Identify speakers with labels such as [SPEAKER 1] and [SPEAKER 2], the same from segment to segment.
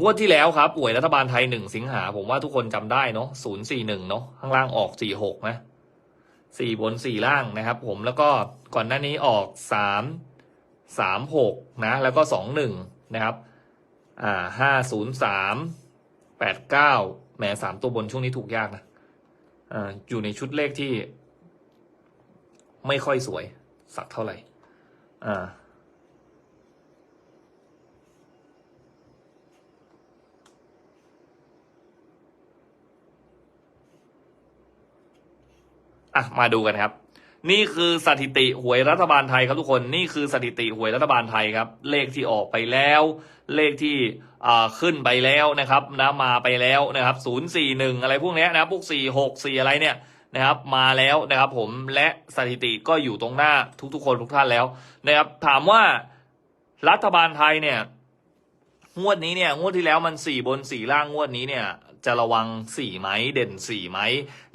[SPEAKER 1] งวดที่แล้วครับหวยรัฐบาลไทยหนึ่งสิงหาผมว่าทุกคนจำได้เนาะศูนย์สี่หนึ่งเนาะข้างล่างออกสี่หกนะสี่บนสี่ล่างนะครับ ผมแล้วก็ก่อนหน้านี้ออกสามสามหกนะ แล้วก็สองหนึ่งนะครับ อ่าห้าศูนย์สามแปดเก้าแหมสามตัวบนช่วงนี้ถูกยากนะอ่าอยู่ในชุดเลขที่ ไม่ค่อยสวย สักเท่าไหร่ อ่า อะมาดูกันครับ นี่คือสถิติหวยรัฐบาลไทยครับทุกคนนี่คือสถิติหวยรัฐบาลไทยครับ เลขที่ออกไปแล้ว เลขที่อ่าขึ้นไปแล้วนะครับนะมาไปแล้วนะครับศูนย์สี่หนึ่งอะไรพวกนี้นะพวกสี่หกสี่อะไรเนี่ยนะครับมาแล้วนะครับผมและสถิติก็อยู่ตรงหน้าทุกๆคนทุกท่านแล้วนะครับถามว่ารัฐบาลไทยเนี่ยงวดนี้เนี่ยงวดที่แล้วมันสี่บนสี่ล่างงวดนี้เนี่ย จะระวังสี่ไหมเด่นสี่ไหม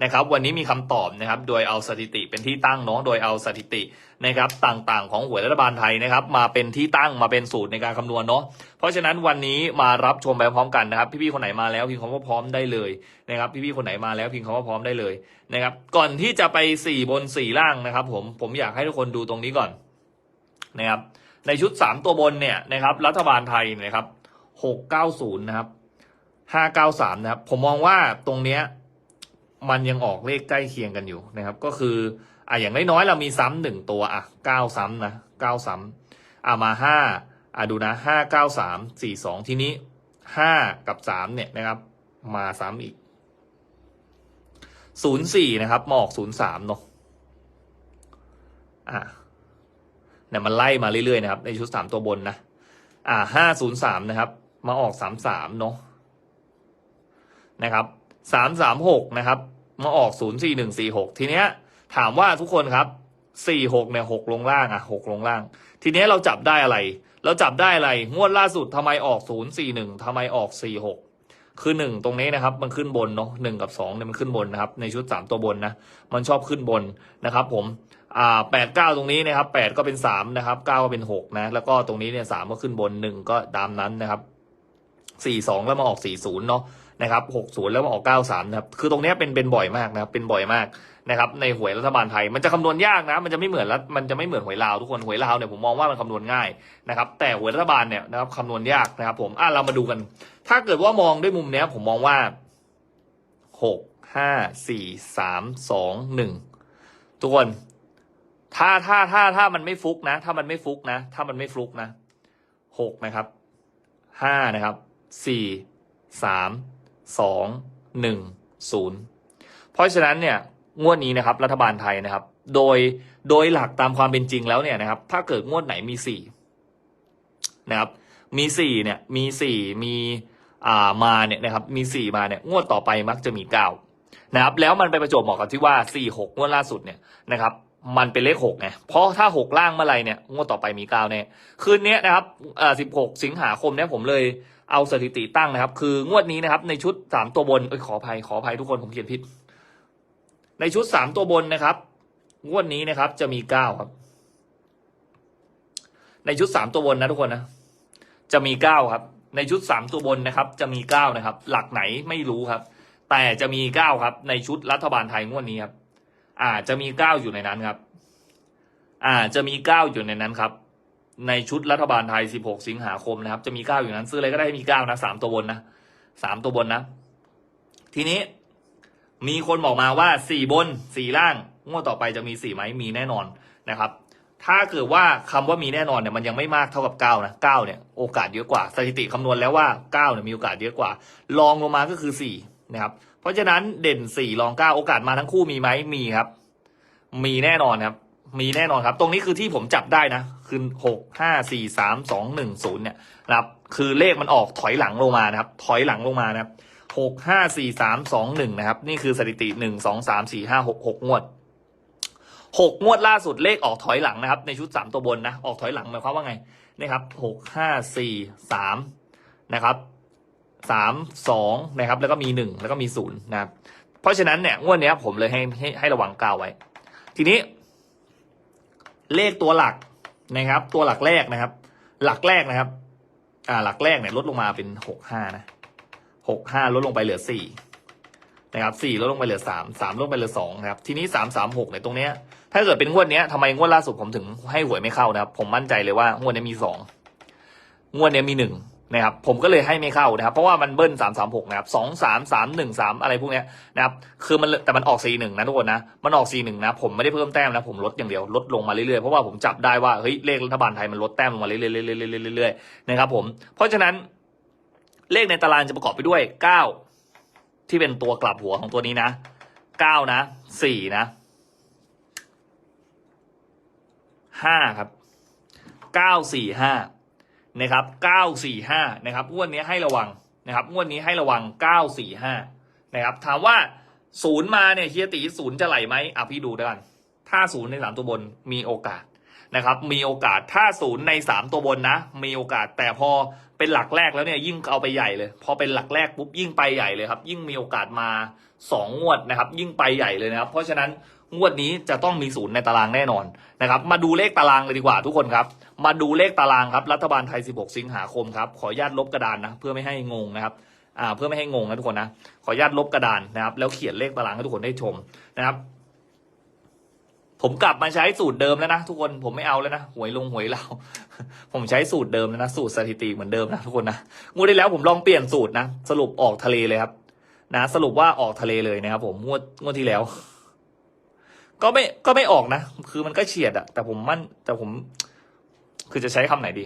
[SPEAKER 1] นะครับวันนี้มีคำตอบนะครับโดยเอาสถิติเป็นที่ตั้งเนาะโดยเอาสถิตินะครับต่างๆ ของหวยรัฐบาลไทยนะครับมาเป็นที่ตั้งมาเป็นสูตรในการคำนวณเนาะเพราะฉะนั้นวันนี้มารับชมไปพร้อมกันนะครับ พี่ๆคนไหนมาแล้วพิมพ์คำว่าพร้อมได้เลยนะครับพี่ๆคนไหนมาแล้วพิมพ์คำว่าพร้อมได้เลยนะครับก่อนที่จะไปสี่บนสี่ล่างนะครับผมผมอยากให้ทุกคนดูตรงนี้ก่อนนะครับในชุดสามตัวบนเนี่ยนะครับรัฐบาลไทยนะครับหกเก้าศูนย์นะครับ ห้าเก้าสามนะครับ ผมมองว่าตรงเนี้ยมันยังออกเลขใกล้เคียงกันอยู่นะครับ ก็คืออะอย่างน้อยๆเรามีซ้ำหนึ่งตัวอะเก้าซ้ำนะเก้าซ้ำอะมาห้าอะดูนะห้าเก้าสามสี่สองทีนี้ห้ากับสามเนี่ยนะครับ มาซ้ำอีกศูนย์สี่นะครับมาออกศูนย์สามเนาะอะเนี่ยมันไล่มาเรื่อยๆนะครับ ในชุดสามตัวบนนะอ่าห้าศูนย์สามนะครับ มาออกสามสามเนาะ นะครับสามสามหกนะครับมาออกศูนย์สี่หนึ่งสี่หกทีเนี้ยถามว่าทุกคนครับสี่หกเนี่ยหกลงล่างอะหกลงล่าง ทีเนี้ยเราจับได้อะไร เราจับได้อะไรงวดล่าสุดทำไมออกศูนย์สี่หนึ่งทำไมออกสี่หกคือหนึ่งตรงนี้นะครับมันขึ้นบนเนาะหนึ่งกับสองเนี่ยมันขึ้นบนนะครับในชุดสามตัวบนนะมันชอบขึ้นบนนะครับ ผมอ่าแปดเก้าตรงนี้นะครับแปดก็เป็นสามนะครับเก้าก็เป็นหกนะแล้วก็ตรงนี้เนี่ยสามก็ขึ้นบนหนึ่งก็ตามนั้นนะครับสี่สองแล้วมาออกสี่ศูนย์เนาะ นะครับหกศูนย์แล้วมาออกเก้าสามนะครับ คือตรงนี้เป็นเป็นบ่อยมากนะครับ เป็นบ่อยมากนะครับ ในหวยรัฐบาลไทย มันจะคำนวณยากนะ มันจะไม่เหมือนรัฐมันจะไม่เหมือนหวยลาวทุกคน หวยลาวเนี่ยผมมองว่ามันคำนวณง่ายนะครับ แต่หวยรัฐบาลเนี่ยนะครับคำนวณยากนะครับ ผม อะเรามาดูกัน ถ้าเกิดว่ามองด้วยมุมเนี้ย ผมมองว่าหกห้าสี่สามสองหนึ่งทุกคน ถ้าถ้าถ้าถ้ามันไม่ฟุกนะ ถ้ามันไม่ฟุกนะ ถ้ามันไม่ฟุกนะหกนะครับห้านะครับสี่สาม สองหนึ่งศูนย์เพราะฉะนั้นเนี่ยงวดนี้นะครับรัฐบาลไทยนะครับ โดยโดยหลักตามความเป็นจริงแล้วเนี่ยนะครับ ถ้าเกิดงวดไหนมีสี่นะครับ มีสี่เนี่ยมีสี่มีอ่ามาเนี่ยนะครับ มีสี่มาเนี่ยงวดต่อไปมักจะมีเก้านะครับ แล้วมันไปประจวบเหมาะกับที่ว่าสี่หกงวดล่าสุดเนี่ยนะครับ มันเป็นเลขหกไง เพราะถ้าหกล่างเมื่อไรเนี่ยงวดต่อไปมีเก้าแน่คืนนี้นะครับอ่าสิบหกสิงหาคมเนี่ยผมเลยเอาสถิติตั้งนะครับ คืองวดนี้นะครับในชุดสามตัวบนเอ้ยขออภัยขออภัยทุกคนผมเขียนผิด ในชุดสามตัวบนนะครับ งวดนี้นะครับ จะมีเก้าครับ ในชุดสามตัวบนนะทุกคนนะ จะมีเก้าครับ ในชุดสามตัวบนนะครับ จะมีเก้านะครับ หลักไหนไม่รู้ครับ แต่จะมีเก้าครับ ในชุดรัฐบาลไทยงวดนี้ครับ อาจจะมีเก้าอยู่ในนั้นครับ อาจจะมีเก้าอยู่ในนั้นครับ ในชุดรัฐบาลไทย 16 สิงหาคมนะครับ จะมีเก้าอยู่นั้น ซื้ออะไรก็ได้ให้มีเก้านะสามตัวบนนะสามตัวบนนะ ทีนี้มีคนบอกมาว่าสี่บนสี่ล่างงวดต่อไปจะมีสี่ไหมมีแน่นอนนะครับ ถ้าเกิดว่าคำว่ามีแน่นอนเนี่ยมันยังไม่มากเท่ากับเก้านะเก้าเนี่ยโอกาสเยอะกว่าสถิติคำนวณแล้วว่าเก้าเนี่ยมีโอกาสเยอะกว่า ลองลงมาก็คือสี่นะครับ เพราะฉะนั้นเด่นสี่รองเก้าโอกาสมาทั้งคู่มีไหมมีครับ มีแน่นอนครับ มีแน่นอนครับ ตรงนี้คือที่ผมจับได้นะ คือหกห้าสี่สามสองหนึ่งศูนย์เนี่ยนะครับ คือเลขมันออกถอยหลังลงมานะครับ ถอยหลังลงมานะครับหกห้าสี่สามสองหนึ่งนะครับ นี่คือสถิติหนึ่งสองสามสี่ห้าหกหกงวดหกงวดล่าสุดเลขออกถอยหลังนะครับ ในชุดสามตัวบนนะ ออกถอยหลังหมายความว่าไงนะครับหกห้าสี่สามนะครับ สามสองนะครับ แล้วก็มีหนึ่งแล้วก็มีศูนย์นะครับ เพราะฉะนั้นเนี่ยงวดเนี้ยผมเลยให้ให้ให้ระวังกาวไว้ ทีนี้ เลขตัวหลักนะครับ ตัวหลักแรกนะครับ หลักแรกนะครับ อ่า หลักแรกเนี่ยลดลงมาเป็นหกห้านะหกห้าลดลงไปเหลือสี่นะครับสี่ลดลงไปเหลือสามสามลดลงไปเหลือสองนะครับ ทีนี้สามสามหกเนี่ยตรงเนี้ย ถ้าเกิดเป็นงวดเนี้ยทำไมงวดล่าสุดผมถึงให้หวยไม่เข้านะครับ ผมมั่นใจเลยว่างวดนี้มีสองงวดเนี้ยมีหนึ่ง นะครับผมก็เลยให้ไม่เข้านะครับ เพราะว่ามันเบิ้ลสามสามหกนะครับสองสามสามหนึ่งสามอะไรพวกเนี้ยนะครับคือมันแต่มันออกสี่หนึ่งนะทุกคนนะมันออกสี่หนึ่งนะผมไม่ได้เพิ่มแต้มนะผมลดอย่างเดียวลดลงมาเรื่อยๆเพราะว่าผมจับได้ว่าเฮ้ยเลขรัฐบาลไทยมันลดแต้มลงมาเรื่อยๆเรื่อยๆๆนะครับผมเพราะฉะนั้นเลขในตารางจะประกอบไปด้วยเก้าที่เป็นตัวกลับหัวของตัวนี้นะเก้านะสี่นะห้าครับเก้าสี่ห้า นะครับเก้าสี่ห้านะครับงวดนี้ให้ระวังนะครับงวดนี้ให้ระวังเก้าสี่ห้านะครับถามว่าศูนย์มาเนี่ยเฮียตีศูนย์จะไหลไหมอะพี่ดูด้วยกัน ถ้าศูนย์ในสามตัวบนมีโอกาสนะครับ มีโอกาสถ้าศูนย์ในสามตัวบนนะ มีโอกาสแต่พอเป็นหลักแรกแล้วเนี่ยยิ่งเอาไปใหญ่เลย พอเป็นหลักแรกปุ๊บยิ่งไปใหญ่เลยครับ ยิ่งมีโอกาสมาสองงวดนะครับ ยิ่งไปใหญ่เลยนะครับ เพราะฉะนั้น งวดนี้จะต้องมีศูนย์ในตารางแน่นอนนะครับ มาดูเลขตารางเลยดีกว่าทุกคนครับ มาดูเลขตารางครับ รัฐบาลไทย 16 สิงหาคมครับ ขออนุญาตลบกระดานนะ เพื่อไม่ให้งงนะครับอ่าเพื่อไม่ให้งงนะทุกคนนะ ขออนุญาตลบกระดานนะครับ แล้วเขียนเลขตารางให้ทุกคนได้ชมนะครับ ผมกลับมาใช้สูตรเดิมแล้วนะทุกคน ผมไม่เอาแล้วนะหวยลงหวยเราผมใช้สูตรเดิมแล้วนะ สูตรสถิติเหมือนเดิมนะทุกคนนะ งวดที่แล้วผมลองเปลี่ยนสูตรนะ สรุปออกทะเลเลยครับ นะ สรุปว่าออกทะเลเลยนะครับ ผมงวดงวดที่แล้ว ก็ไม่ก็ไม่ออกนะ คือมันก็เฉียดอะแต่ผมมั่น แต่ผม คือจะใช้คำไหนดี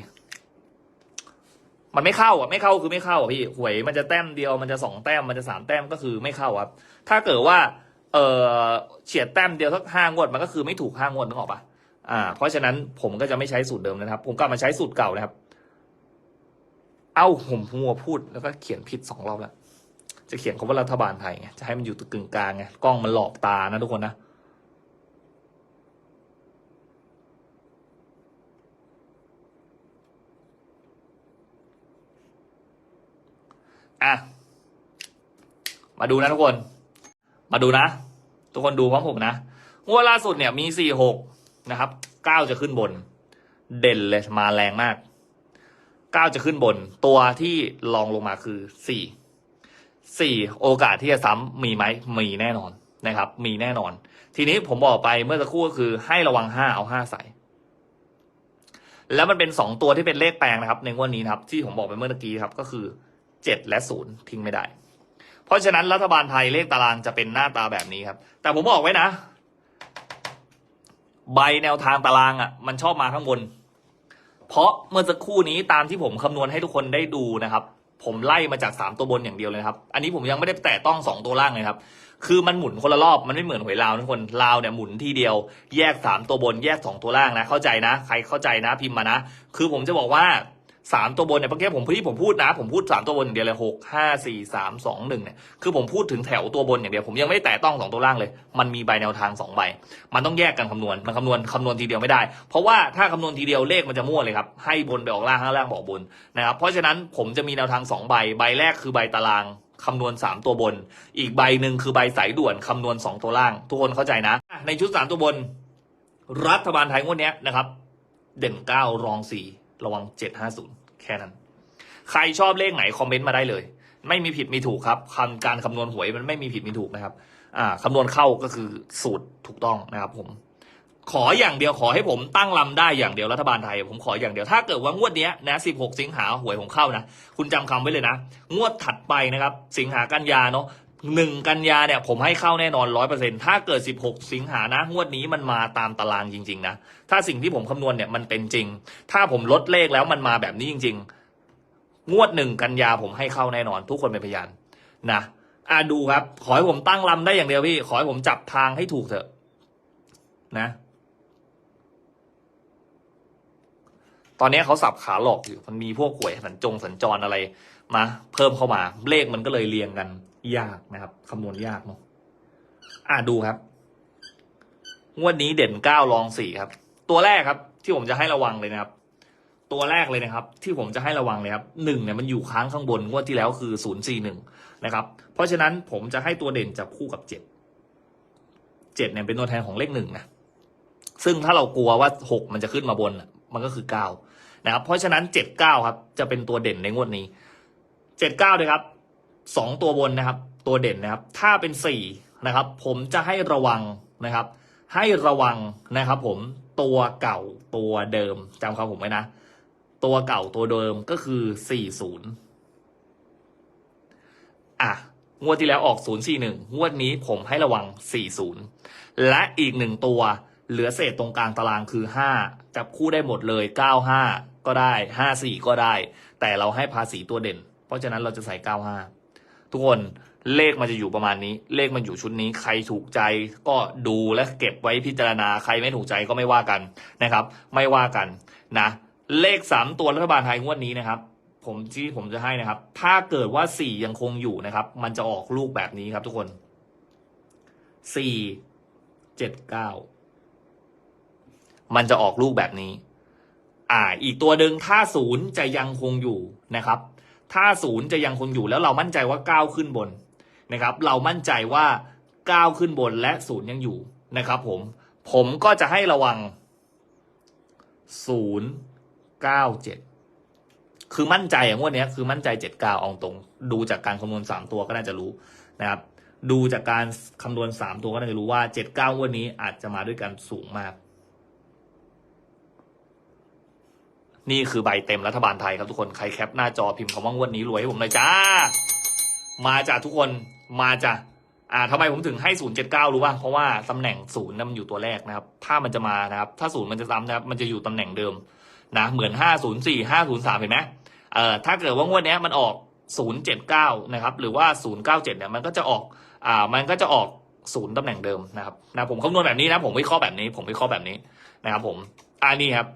[SPEAKER 1] มันไม่เข้าอะ ไม่เข้าคือไม่เข้าอะพี่หวยมันจะแต้มเดียวมันจะสองแต้มมันจะสามแต้มก็คือไม่เข้าครับ ถ้าเกิดว่า เออเฉียดแต้มเดียวสักห้างวดมันก็คือไม่ถูกห้างวดนึกออกปะอ่า เพราะฉะนั้นผมก็จะไม่ใช้สูตรเดิมนะครับ ผมกลับมาใช้สูตรเก่านะครับ เอ้าผมมัวพูดแล้วก็เขียนผิดสองรอบแล้วจะเขียนคำว่ารัฐบาลไทยไงจะให้มันอยู่ตรงกึ่งกลางไงกล้องมันหลอกตานะทุกคนนะ อะ มาดูนะทุกคน มาดูนะ ทุกคนดูพร้อมผมนะ งวดล่าสุดเนี่ยมีสี่หกนะครับเก้าจะขึ้นบน เด่นเลยมาแรงมากเก้าจะขึ้นบน ตัวที่ลองลงมาคือสี่สี่โอกาสที่จะซ้ำมีไหมมีแน่นอนนะครับ มีแน่นอน ทีนี้ผมบอกไปเมื่อสักครู่ก็คือให้ระวังห้าเอาห้าใส่ แล้วมันเป็นสองตัวที่เป็นเลขแปลงนะครับ ในงวดนี้นะครับ ที่ผมบอกไปเมื่อกี้ครับ ก็คือ เจ็ดและศูนย์ทิ้งไม่ได้ เพราะฉะนั้นรัฐบาลไทยเลขตารางจะเป็นหน้าตาแบบนี้ครับ แต่ผมบอกไว้นะ ใบแนวทางตารางอะ มันชอบมาข้างบน เพราะเมื่อสักครู่นี้ตามที่ผมคำนวณให้ทุกคนได้ดูนะครับ ผมไล่มาจากสามตัวบนอย่างเดียวเลยครับ อันนี้ผมยังไม่ได้แตะต้องสองตัวล่างเลยครับคือมันหมุนคนละรอบมันไม่เหมือนหวยลาวทุกคนลาวเนี่ยหมุนทีเดียว แยกสามตัวบนแยกสองตัวล่างนะ เข้าใจนะ ใครเข้าใจนะพิมพ์มานะ คือผมจะบอกว่า สามตัวบนเนี่ยเมื่อกี้ผมที่ผมพูดนะ ผมพูดสามตัวบนอย่างเดียวเลยหกห้าสี่สามสองหนึ่งเนี่ยคือผมพูดถึงแถวตัวบนอย่างเดียวผมยังไม่แตะต้องสองตัวล่างเลย มันมีใบแนวทางสองใบ มันต้องแยกกันคำนวณมันคำนวณคำนวณทีเดียวไม่ได้ เพราะว่าถ้าคำนวณทีเดียวเลขมันจะมั่วเลยครับให้บนไปออกล่างข้างล่างบอกบนนะครับเพราะฉะนั้นผมจะมีแนวทางสองใบใบแรกคือใบตารางคำนวณสามตัวบน อีกใบหนึ่งคือใบสายด่วนคำนวณสองตัวล่าง ทุกคนเข้าใจนะ ในชุดสามตัวบน รัฐบาลไทยงวดนี้นะครับ เด่นเก้ารองสี ระวังเจ็ดห้าศูนย์แค่นั้น ใครชอบเลขไหนคอมเมนต์มาได้เลย ไม่มีผิดมีถูกครับคำการคำนวณหวยมันไม่มีผิดมีถูกนะครับ อ่าคำนวณเข้าก็คือสูตรถูกต้องนะครับผม ขออย่างเดียวขอให้ผมตั้งลำได้อย่างเดียวรัฐบาลไทย ผมขออย่างเดียวถ้าเกิดว่างวดเนี้ยนะ16 สิงหาหวยผมเข้านะ คุณจำคำไว้เลยนะ งวดถัดไปนะครับ สิงหากันยาเนาะ หนึ่งกันยาเนี่ยผมให้เข้าแน่นอนร้อยเปอร์เซ็นถ้าเกิด16สิงหานะงวดนี้มันมาตามตารางจริง ๆ นะ ถ้าสิ่งที่ผมคำนวณเนี่ยมันเป็นจริง ถ้าผมลดเลขแล้วมันมาแบบนี้จริง ๆ งวดหนึ่งกันยาผมให้เข้าแน่นอน ทุกคนเป็นพยานนะอ่าดูครับ ขอให้ผมตั้งลำได้อย่างเดียวพี่ขอให้ผมจับทางให้ถูกเถอะ นะ ตอนนี้เขาสับขาหลอกอยู่มันมีพวกหวยสัญจงสัญจรอะไรมาเพิ่มเข้ามาเลขมันก็เลยเรียงกัน ยากนะครับคำนวณยากเนาะอ่าดูครับ งวดนี้เด่นเก้ารองสี่ครับ ตัวแรกครับ ที่ผมจะให้ระวังเลยนะครับ ตัวแรกเลยนะครับ ที่ผมจะให้ระวังเลยครับหนึ่งเนี่ยมันอยู่ค้างข้างบนงวดที่แล้วคือศูนย์สี่หนึ่งนะครับ เพราะฉะนั้นผมจะให้ตัวเด่นจับคู่กับเจ็ดเจ็ดเนี่ยเป็นตัวแทนของเลขหนึ่งนะซึ่งถ้าเรากลัวว่าหกมันจะขึ้นมาบนน่ะมันก็คือเก้านะครับ เพราะฉะนั้นเจ็ดเก้าครับ จะเป็นตัวเด่นในงวดนี้เจ็ดเก้าเลยครับ สองตัวบนนะครับ ตัวเด่นนะครับ ถ้าเป็นสี่นะครับ ผมจะให้ระวังนะครับ ให้ระวังนะครับ ผมตัวเก่าตัวเดิมจำคำผมไว้นะ ตัวเก่าตัวเดิมก็คือสี่ศูนย์อะงวดที่แล้วออก 041 งวดนี้ผมให้ระวัง 40 และอีกหนึ่งตัว เหลือเศษตรงกลางตารางคือ 5 จับคู่ได้หมดเลย 95 ก็ได้ 54 ก็ได้ แต่เราให้ภาษีตัวเด่น เพราะฉะนั้นเราจะใส่ 95 ทุกคนเลขมันจะอยู่ประมาณนี้ เลขมันอยู่ชุดนี้ ใครถูกใจก็ดูและเก็บไว้พิจารณา ใครไม่ถูกใจก็ไม่ว่ากันนะครับ ไม่ว่ากันนะ เลข3ตัวรัฐบาลไทยงวดนี้นะครับ ผมที่ผมจะให้นะครับ ถ้าเกิดว่าสี่ยังคงอยู่นะครับ มันจะออกลูกแบบนี้ครับทุกคนสี่เจ็ดเก้ามันจะออกลูกแบบนี้ อ่า อีกตัวหนึ่งถ้าศูนย์จะยังคงอยู่นะครับ ถ้าศูนย์จะยังคงอยู่แล้วเรามั่นใจว่าก้าวขึ้นบนนะครับ เรามั่นใจว่าก้าวขึ้นบนและศูนย์ยังอยู่นะครับ ผม ผมก็จะให้ระวังศูนย์เก้าเจ็ดคือมั่นใจอย่างวดเนี้คือมั่นใจเจ็ดเก้าอาตรง ดูจากการคำนวณสามตัวก็น่าจะรู้นะครับ ดูจากการคำนวณสามตัวก็น่าจะรู้ว่าเจ็ดเก้างวดนี้อาจจะมาด้วยกันสูงมาก นี่คือใบเต็มรัฐบาลไทยครับทุกคนใครแคปหน้าจอพิมพ์คำว่างวดนี้รวยให้ผมเลยจ้า มาจากทุกคนมาจากอ่าทำไมผมถึงให้ศูนย์เจ็ดเก้ารู้ป่ะเพราะว่าตำแหน่งศูนย์นั้นมันอยู่ตัวแรกนะครับถ้ามันจะมานะครับ ถ้าศูนย์มันจะซ้ำนะครับมันจะอยู่ตำแหน่งเดิมนะเหมือนห้าศูนย์สี่ห้าศูนย์สามเห็นไหมเอ่อถ้าเกิดว่างวดนี้มันออกศูนย์เจ็ดเก้านะครับหรือว่าศูนย์เก้าเจ็ดเนี่ยมันก็จะออกอ่ามันก็จะออกศูนย์ตำแหน่งเดิมนะครับนะผมคำนวณแบบนี้นะผมวิเคราะห์แบบนี้ ผมวิเคราะห์แบบนี้นะครับผมอ่านี่ครับ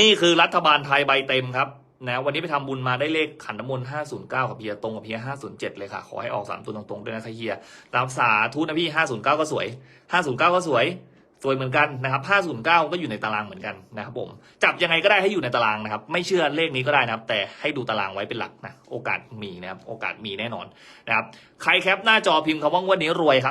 [SPEAKER 1] นี่คือรัฐบาลไทยใบเต็มครับนะวันนี้ไปทำบุญมาได้เลขขันน้ำมนต์509กับเฮียตรงกับเฮีย507เจ็ดเลยค่ะ ขอให้ออกสามตัวตรงๆด้วยนะคะเฮียตามสาธุนะพี่509ก็สวย509ก็สวยสวยเหมือนกันนะครับ509ก็อยู่ในตารางเหมือนกันนะครับผมจับยังไงก็ได้ให้อยู่ในตารางนะครับ ไม่เชื่อเลขนี้ก็ได้นะครับ แต่ให้ดูตารางไว้เป็นหลักนะโอกาสมีนะครับโอกาสมีแน่นอนนะครับใครแคปหน้าจอพิมพ์คำว่างวดนี้รวยครับ